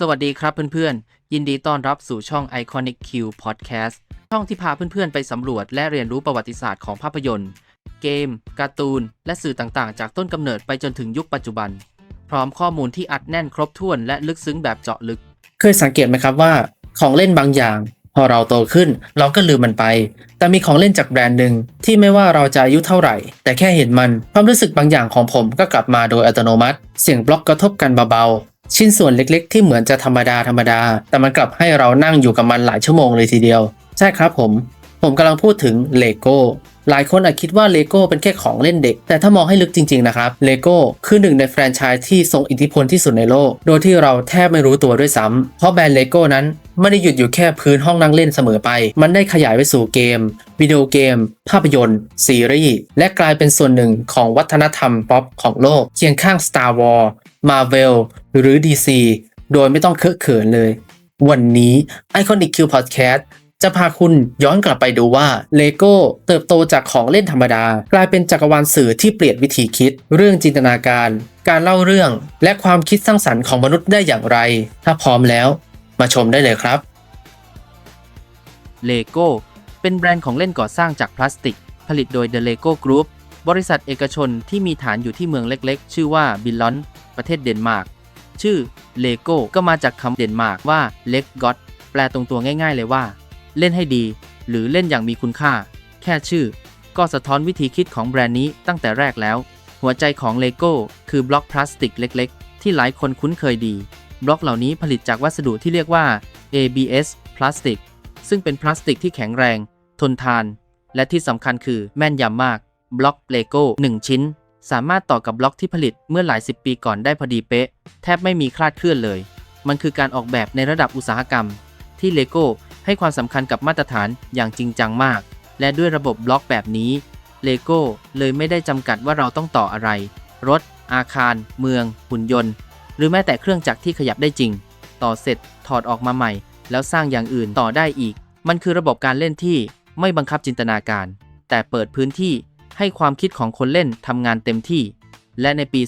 สวัสดีครับเพื่อนๆ ยินดีต้อนรับสู่ช่อง Iconic Q Podcast ช่องที่พาเพื่อนๆ ไปสำรวจและเรียนรู้ประวัติศาสตร์ของภาพยนตร์ เกม การ์ตูน และสื่อต่างๆ จากต้นกำเนิดไปจนถึงยุคปัจจุบัน พร้อมข้อมูลที่อัดแน่นครบถ้วนและลึกซึ้งแบบเจาะลึก เคยสังเกตไหมครับว่า ของเล่นบางอย่าง พอเราโตขึ้น เราก็ลืมมันไป แต่มีของเล่นจากแบรนด์หนึ่งที่ไม่ว่าเราจะอายุเท่าไหร่ แต่แค่เห็นมันความรู้สึกบางอย่างของผมก็กลับมาโดยอัตโนมัติ เสียงบล็อกกระทบกันเบา ชิ้นส่วนเล็กๆ ที่เหมือนจะธรรมดาธรรมดา แต่มันกลับให้เรานั่งอยู่กับมันหลายชั่วโมงเลยทีเดียว ใช่ครับผม ผมกำลังพูดถึงเลโก้หลายคนอาจคิดว่าเลโก้เป็นแค่ของเล่นเด็ก แต่ถ้ามองให้ลึกจริงๆนะครับเลโก้คือหนึ่งในแฟรนไชส์ที่ทรงอิทธิพลที่สุดในโลก โดยที่เราแทบไม่รู้ตัวด้วยซ้ำเพราะแบรนด์เลโก้นั้นไม่ได้หยุดอยู่แค่พื้นห้องนั่งเล่นเสมอไป มันได้ขยายไปสู่เกม วิดีโอเกม ภาพยนตร์ ซีรีส์ และกลายเป็นส่วนหนึ่งของวัฒนธรรมป๊อปของโลก เคียงข้าง Star Wars Marvel หรือ DC โดยไม่ต้องเคอะเขินเลย วันนี้ Iconic Q Podcast จะพาคุณย้อนกลับไปดูว่าเลโก้เติบโตจากของเล่นธรรมดา กลายเป็นจักรวาลสื่อที่เปลี่ยนวิธีคิด เรื่องจินตนาการ การเล่าเรื่อง และความคิดสร้างสรรค์ของมนุษย์ได้อย่างไร ถ้าพร้อมแล้ว มาชมได้เลยครับเลโก้เป็นแบรนด์ของเล่นก่อสร้างจากพลาสติก ผลิตโดย The Lego Group บริษัทเอกชนที่มีฐานอยู่ที่เมืองเล็กๆ ชื่อว่าบิลลอน ประเทศเดนมาร์กชื่อเลโก้ก็มาจากคำเดนมาร์กว่าเล็กก็ตแปลตรงตัวง่าย ๆ เลยว่า เล่นให้ดี หรือเล่นอย่างมีคุณค่า แค่ชื่อ ก็สะท้อนวิธีคิดของแบรนด์นี้ตั้งแต่แรกแล้ว หัวใจของเลโก้คือบล็อกพลาสติกเล็ก ๆ ที่หลายคนคุ้นเคยดี บล็อกเหล่านี้ผลิตจากวัสดุที่เรียกว่า ABS พลาสติกซึ่งเป็นพลาสติกที่แข็งแรง ทนทาน และที่สำคัญคือแม่นยำมาก บล็อกเลโก้1ชิ้น สามารถต่อกับบล็อกที่ผลิตเมื่อหลายสิบปีก่อนได้พอดีเป๊ะ แทบไม่มีคลาดเคลื่อนเลย มันคือการออกแบบในระดับอุตสาหกรรม ที่เลโก้ให้ความสำคัญกับมาตรฐานอย่างจริงจังมาก และด้วยระบบบล็อกแบบนี้เลโก้เลยไม่ได้จำกัดว่าเราต้องต่ออะไร รถ อาคาร เมือง หุ่นยนต์ หรือแม้แต่เครื่องจักรที่ขยับได้จริง ต่อเสร็จถอดออกมาใหม่ แล้วสร้างอย่างอื่นต่อได้อีก มันคือระบบการเล่นที่ไม่บังคับจินตนาการ แต่เปิดพื้นที่ ให้ความคิดของคนเล่นทำงานเต็มที่ และในปี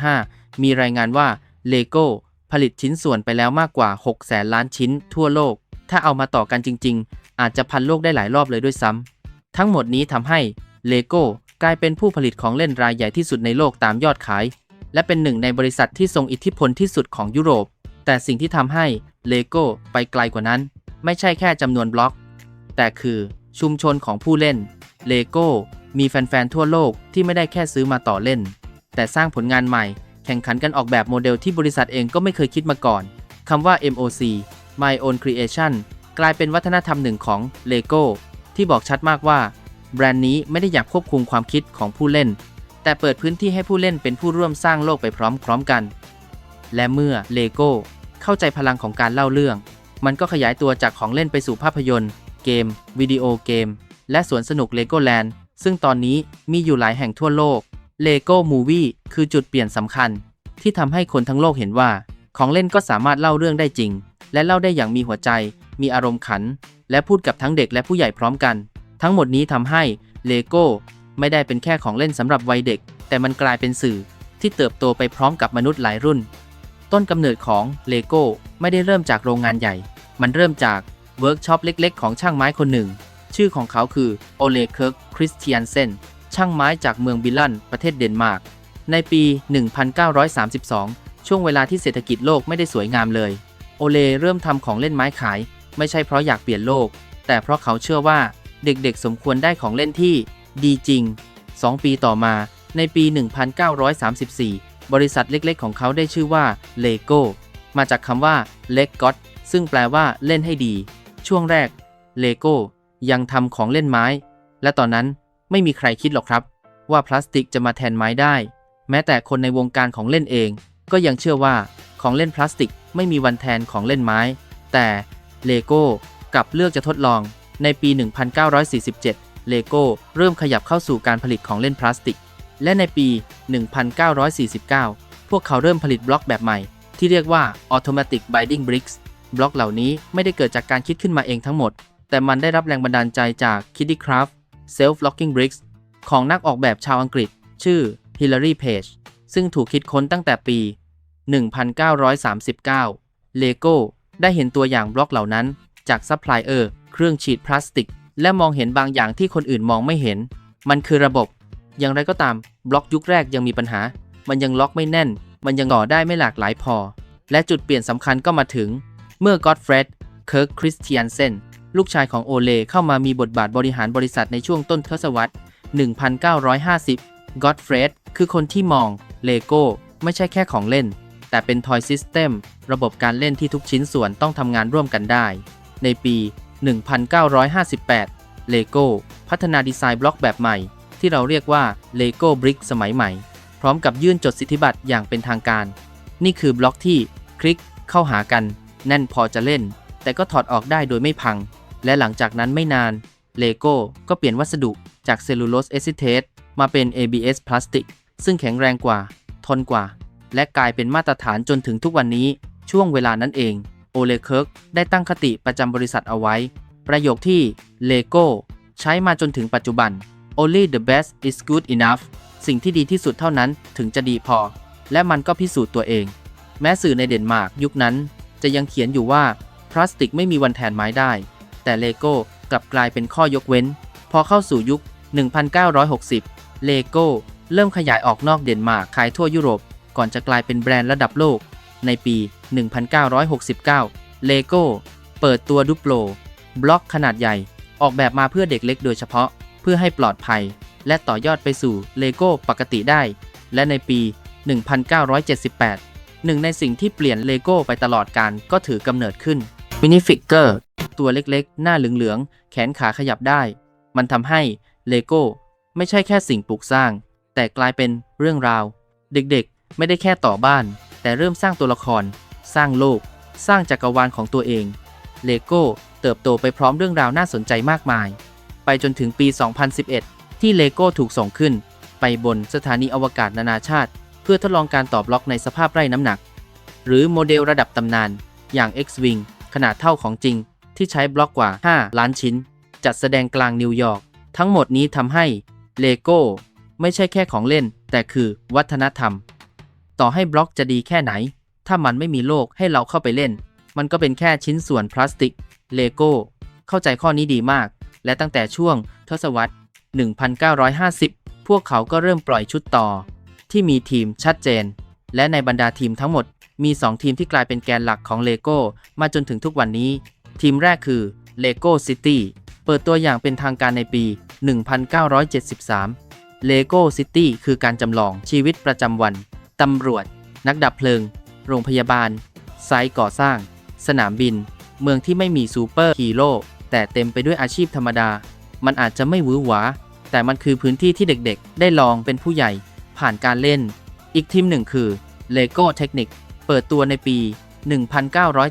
2015 มีรายงานว่าเลโก้ผลิตชิ้นส่วนไปแล้วมากกว่า 6 แสนล้านชิ้นทั่วโลก ถ้าเอามาต่อกันจริง ๆ อาจจะพันโลกได้หลายรอบเลยด้วยซ้ำ ทั้งหมดนี้ทำให้เลโก้กลายเป็นผู้ผลิตของเล่นรายใหญ่ที่สุดในโลกตามยอดขาย และเป็นหนึ่งในบริษัทที่ทรงอิทธิพลที่สุดของยุโรป แต่สิ่งที่ทำให้เลโก้ไปไกลกว่านั้น ไม่ใช่แค่จำนวนบล็อก แต่คือชุมชนของผู้เล่นเลโก้ มีแฟนๆทั่วโลกที่ไม่ได้แค่ซื้อมาต่อเล่น แต่สร้างผลงานใหม่ แข่งขันกันออกแบบโมเดลที่บริษัทเองก็ไม่เคยคิดมาก่อนคำว่า MOC My Own Creation กลายเป็นวัฒนธรรมหนึ่งของ LEGO ที่บอกชัดมากว่า แบรนด์นี้ไม่ได้อยากควบคุมความคิดของผู้เล่น แต่เปิดพื้นที่ให้ผู้เล่นเป็นผู้ร่วมสร้างโลกไปพร้อมๆกัน และเมื่อ LEGO เข้าใจพลังของการเล่าเรื่อง มันก็ขยายตัวจากของเล่นไปสู่ภาพยนตร์ เกม วิดีโอเกม และสวนสนุก Legoland ซึ่งตอนนี้มีอยู่หลายแห่งทั่วโลก Lego Movie คือจุดเปลี่ยนสำคัญ ที่ทำให้คนทั้งโลกเห็นว่า ของเล่นก็สามารถเล่าเรื่องได้จริง และเล่าได้อย่างมีหัวใจ มีอารมณ์ขัน และพูดกับทั้งเด็กและผู้ใหญ่พร้อมกัน ทั้งหมดนี้ทำให้ Lego ไม่ได้เป็นแค่ของเล่นสำหรับวัยเด็ก แต่มันกลายเป็นสื่อที่เติบโตไปพร้อมกับมนุษย์หลายรุ่น ต้นกำเนิดของ Lego ไม่ได้เริ่มจากโรงงานใหญ่ มันเริ่มจากเวิร์กช็อปเล็ก ๆ ของช่างไม้คนหนึ่ง ชื่อของเขาคือโอเลเคิร์กคริสเตียนเซนช่างไม้จากเมืองบิลลันประเทศเดนมาร์ก ในปี 1932 ช่วงเวลาที่เศรษฐกิจโลกไม่ได้สวยงามเลย โอเลเริ่มทำของเล่นไม้ขาย ไม่ใช่เพราะอยากเปลี่ยนโลก แต่เพราะเขาเชื่อว่าเด็กๆ สมควรได้ของเล่นที่ดีจริง 2 ปีต่อมาในปี 1934 บริษัทเล็กๆ ของเขาได้ชื่อว่าเลโก้มาจากคำว่าเล็กก็ตซึ่งแปลว่าเล่นให้ดี ช่วงแรกเลโก้ ยังทำของเล่นไม้ และตอนนั้นไม่มีใครคิดหรอกครับ ว่าพลาสติกจะมาแทนไม้ได้ แม้แต่คนในวงการของเล่นเอง ก็ยังเชื่อว่าของเล่นพลาสติกไม่มีวันแทนของเล่นไม้ แต่เลโก้กลับเลือกจะทดลอง ในปี 1947 เลโก้เริ่มขยับเข้าสู่การผลิตของเล่นพลาสติก และในปี 1949 พวกเขาเริ่มผลิตบล็อกแบบใหม่ ที่เรียกว่า Automatic Binding Bricks บล็อกเหล่านี้ไม่ได้เกิดจากการคิดขึ้นมาเองทั้งหมด แต่มันได้รับแรงบันดาลใจจาก Kitty Craft Self-Locking Bricks ของนักออกแบบชาวอังกฤษ ชื่อ Hilary Page ซึ่งถูกคิดค้นตั้งแต่ปี 1939เลโก้ได้เห็นตัวอย่างบล็อกเหล่านั้น จากซัพพลายเออร์เครื่องฉีดพลาสติก และมองเห็นบางอย่างที่คนอื่นมองไม่เห็น มันคือระบบ อย่างไรก็ตาม บล็อกยุคแรกยังมีปัญหา มันยังล็อกไม่แน่น มันยังก่อได้ไม่หลากหลายพอ และจุดเปลี่ยนสำคัญก็มาถึง เมื่อกอ d เฟรดเคิร์กคริสเตียนเซน ลูกชายของโอเลเข้ามามีบทบาทบริหารบริษัทในช่วงต้นทศวรรษ 1950กอ d เฟรดคือคนที่มองเลโก้ไม่ใช่แค่ของเล่น แต่เป็นทอยซิสเต็มระบบการเล่นที่ทุกชิ้นส่วนต้องทำงานร่วมกันได้ ในปี 1958 เลโก้พัฒนาดีไซน์บล็อกแบบใหม่ ที่เราเรียกว่า Lego Brick สมัยใหม่ พร้อมกับยื่นจดสิทธิบัตรอย่างเป็นทางการ นี่คือบล็อกที่คลิกเข้าหากัน แน่นพอจะเล่น แต่ก็ถอดออกได้โดยไม่พัง และหลังจากนั้นไม่นานเลโก้ก็เปลี่ยนวัสดุจากเซลลูโลสเอซิเทตมาเป็น ABS พลาสติก ซึ่งแข็งแรงกว่า ทนกว่า และกลายเป็นมาตรฐานจนถึงทุกวันนี้ ช่วงเวลานั้นเอง โอเลเคิร์กได้ตั้งคติประจำบริษัทเอาไว้ ประโยคที่เลโก้ใช้มาจนถึงปัจจุบัน only the best is good enough สิ่งที่ดีที่สุดเท่านั้นถึงจะดีพอ และมันก็พิสูจน์ตัวเอง แม้สื่อในเดนมาร์กยุคนั้น จะยังเขียนอยู่ว่าพลาสติกไม่มีวันแทนไม้ได้ แต่เลโก้กลับกลายเป็นข้อยกเว้น พอเข้าสู่ยุค 1960 เลโก้เริ่มขยายออกนอกเดนมาร์กขายทั่วยุโรป ก่อนจะกลายเป็นแบรนด์ระดับโลก ในปี 1969 เลโก้เปิดตัวดุโปรบล็อกขนาดใหญ่ ออกแบบมาเพื่อเด็กเล็กโดยเฉพาะ เพื่อให้ปลอดภัย และต่อยอดไปสู่เลโก้ปกติได้ และในปี 1978 หนึ่งในสิ่งที่เปลี่ยนเลโก้ไปตลอดการก็ถือกำเนิดขึ้นมินิฟิกเกอร์ ตัวเล็กๆ หน้าเหลืองๆ แขนขาขยับได้ มันทำให้เลโก้ไม่ใช่แค่สิ่งปลูกสร้าง แต่กลายเป็นเรื่องราว เด็กๆ ไม่ได้แค่ต่อบ้าน แต่เริ่มสร้างตัวละคร สร้างโลก สร้างจักรวาลของตัวเอง เลโก้เติบโตไปพร้อมเรื่องราวน่าสนใจมากมาย ไปจนถึงปี 2011 ที่เลโก้ถูกส่งขึ้น ไปบนสถานีอวกาศนานาชาติ เพื่อทดลองการตอบบล็อกในสภาพไร้น้ำหนัก หรือโมเดลระดับตำนาน อย่าง X-Wing ขนาดเท่าของจริง ที่ใช้บล็อกกว่า 5 ล้านชิ้น จัดแสดงกลางนิวยอร์ก ทั้งหมดนี้ทำให้เลโก้ไม่ใช่แค่ของเล่น แต่คือวัฒนธรรม ต่อให้บล็อกจะดีแค่ไหน ถ้ามันไม่มีโลกให้เราเข้าไปเล่น มันก็เป็นแค่ชิ้นส่วนพลาสติกเลโก้เข้าใจข้อนี้ดีมาก และตั้งแต่ช่วงทศวรรษ 1950 พวกเขาก็เริ่มปล่อยชุดต่อ ที่มีทีมชัดเจน และในบรรดาทีมทั้งหมดมี 2 ทีมที่กลายเป็นแกนหลักของเลโก้มาจนถึงทุกวันนี้ ทีมแรกคือ Lego City เปิดตัวอย่างเป็นทางการในปี 1973 Lego City คือการจำลองชีวิตประจำวัน ตำรวจ นักดับเพลิง โรงพยาบาล ไซต์ก่อสร้าง สนามบิน เมืองที่ไม่มีซูเปอร์ฮีโร่แต่เต็มไปด้วยอาชีพธรรมดา มันอาจจะไม่หวือหวา แต่มันคือพื้นที่ที่เด็กๆ ได้ลองเป็นผู้ใหญ่ ผ่านการเล่น อีกทีมหนึ่งคือ Lego Technic เปิดตัวในปี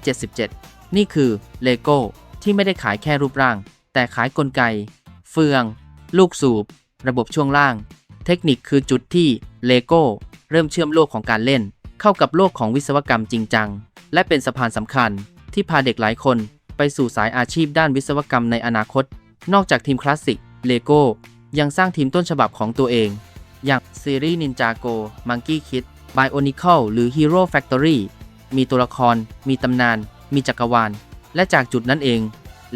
1977 นี่คือ Lego ที่ไม่ได้ขายแค่รูปร่าง แต่ขายกลไก เฟือง ลูกสูบ ระบบช่วงล่าง เทคนิคคือจุดที่ Lego เริ่มเชื่อมโลกของการเล่น เข้ากับโลกของวิศวกรรมจริงจัง และเป็นสะพานสำคัญ ที่พาเด็กหลายคนไปสู่สายอาชีพด้านวิศวกรรมในอนาคต นอกจากทีมคลาสสิก Lego ยังสร้างทีมต้นฉบับของตัวเอง อย่างซีรีส์ Ninjago Monkey Kid Bionicle หรือ Hero Factory มีตัวละคร มีตำนาน มีจักรวาล และจากจุดนั้นเอง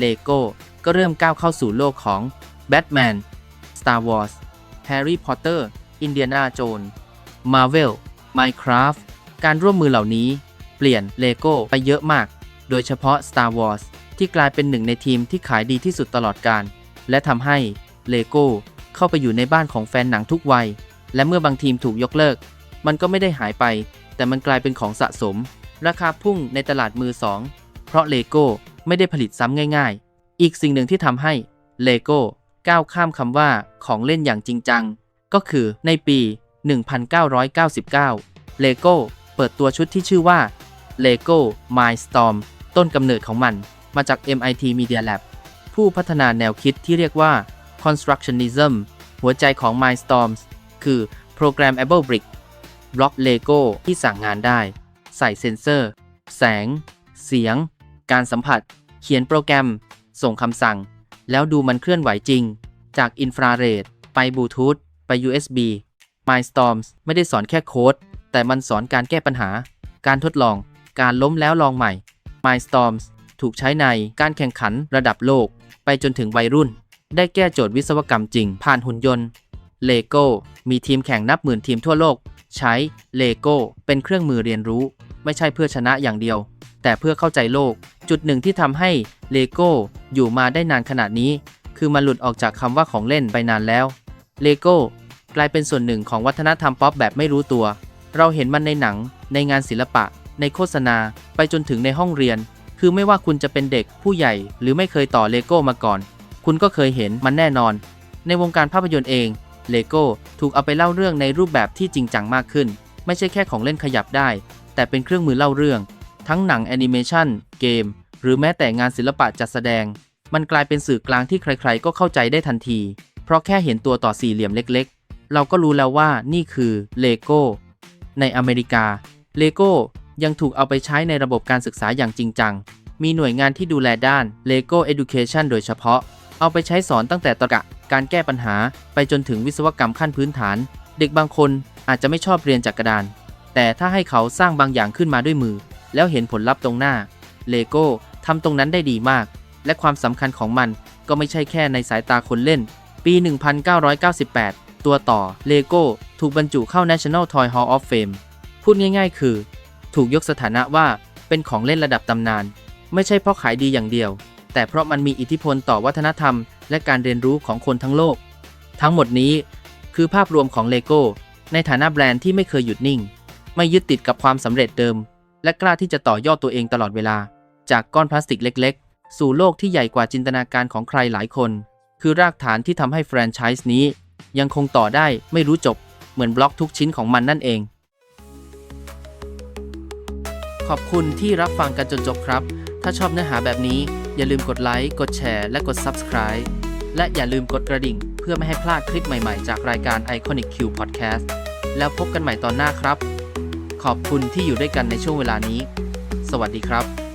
Lego ก็เริ่มก้าวเข้าสู่โลกของ Batman Star Wars Harry Potter Indiana Jones Marvel Minecraft การร่วมมือเหล่านี้เปลี่ยน Lego ไปเยอะมาก โดยเฉพาะ Star Wars ที่กลายเป็นหนึ่งในทีมที่ขายดีที่สุดตลอดการ และทำให้ Lego เข้าไปอยู่ในบ้านของแฟนหนังทุกวัย และเมื่อบางทีมถูกยกเลิก มันก็ไม่ได้หายไป แต่มันกลายเป็นของสะสม ราคาพุ่งในตลาดมือสอง เพราะเลโก้ไม่ได้ผลิตซ้ำง่าย ๆ อีกสิ่งหนึ่งที่ทำให้เลโก้ก้าวข้ามคำว่าของเล่นอย่างจริงจัง ก็คือในปี 1999 เลโก้เปิดตัวชุดที่ชื่อว่า Lego Mindstorm ต้นกำเนิดของมันมาจาก MIT Media Lab ผู้พัฒนาแนวคิดที่เรียกว่า Constructionism หัวใจของ Mindstorms คือ Programmable Brick บล็อกเลโก้ที่สั่งงานได้ ใส่เซ็นเซอร์ แสง เสียง การสัมผัส เขียนโปรแกรม ส่งคำสั่ง แล้วดูมันเคลื่อนไหวจริง จากอินฟราเรดไปบลูทูธไป USB Mindstorms ไม่ได้สอนแค่โค้ด แต่มันสอนการแก้ปัญหา การทดลอง การล้มแล้วลองใหม่ Mindstorms ถูกใช้ในการแข่งขันระดับโลก ไปจนถึงวัยรุ่น ได้แก้โจทย์วิศวกรรมจริง ผ่านหุ่นยนต์ Lego มีทีมแข่งนับหมื่นทีมทั่วโลก ใช้ Lego เป็นเครื่องมือเรียนรู้ ไม่ใช่เพื่อชนะอย่างเดียว แต่เพื่อเข้าใจโลก จุดหนึ่งที่ทำให้ Lego อยู่มาได้นานขนาดนี้ คือมันหลุดออกจากคำว่าของเล่นไปนานแล้ว Lego กลายเป็นส่วนหนึ่งของวัฒนธรรมป๊อปแบบไม่รู้ตัว เราเห็นมันในหนัง ในงานศิลปะ ในโฆษณา ไปจนถึงในห้องเรียน คือไม่ว่าคุณจะเป็นเด็กผู้ใหญ่ หรือไม่เคยต่อเลโก้มาก่อน คุณก็เคยเห็นมันแน่นอน ในวงการภาพยนตร์เองเลโก้ถูกเอาไปเล่าเรื่องในรูปแบบที่จริงจังมากขึ้น ไม่ใช่แค่ของเล่นขยับได้ แต่เป็นเครื่องมือเล่าเรื่อง ทั้งหนังแอนิเมชันเกม หรือแม้แต่งานศิลปะจัดแสดง มันกลายเป็นสื่อกลางที่ใครๆ ก็เข้าใจได้ทันที เพราะแค่เห็นตัวต่อสี่เหลี่ยมเล็กๆ เราก็รู้แล้วว่านี่คือเลโก้ในอเมริกาเลโก้ยังถูกเอาไปใช้ในระบบการศึกษาอย่างจริงจัง มีหน่วยงานที่ดูแลด้าน Lego Education โดยเฉพาะ เอาไปใช้สอนตั้งแต่ตรรกะ การแก้ปัญหา ไปจนถึงวิศวกรรมขั้นพื้นฐาน เด็กบางคนอาจจะไม่ชอบเรียนจากกระดาน แต่ถ้าให้เขาสร้างบางอย่างขึ้นมาด้วยมือ แล้วเห็นผลลัพธ์ตรงหน้า Lego ทำตรงนั้นได้ดีมาก และความสำคัญของมันก็ไม่ใช่แค่ในสายตาคนเล่น ปี 1998 ตัวต่อ Lego ถูกบรรจุเข้า National Toy Hall of Fame พูดง่ายๆ คือ ถูกยกสถานะว่าเป็นของเล่นระดับตำนาน ไม่ใช่เพราะขายดีอย่างเดียว แต่เพราะมันมีอิทธิพลต่อวัฒนธรรม และการเรียนรู้ของคนทั้งโลก ทั้งหมดนี้คือภาพรวมของ Lego ในฐานะแบรนด์ที่ไม่เคยหยุดนิ่ง ไม่ยึดติดกับความสำเร็จเดิม และกล้าที่จะต่อยอดตัวเองตลอดเวลา จากก้อนพลาสติกเล็ก ๆ สู่โลกที่ใหญ่กว่าจินตนาการของใครหลายคน คือรากฐานที่ทำให้แฟรนไชส์นี้ ยังคงต่อได้ไม่รู้จบ เหมือนบล็อกทุกชิ้นของมันนั่นเอง ขอบคุณที่รับฟังกันจนจบครับ ถ้าชอบเนื้อหาแบบนี้อย่าลืมกดไลค์กดแชร์และกด Subscribe และอย่าลืมกดกระดิ่ง เพื่อไม่ให้พลาดคลิปใหม่ๆ จากรายการ Iconic Q Podcast แล้วพบกันใหม่ตอนหน้าครับ ขอบคุณที่อยู่ด้วยกันในช่วงเวลานี้ สวัสดีครับ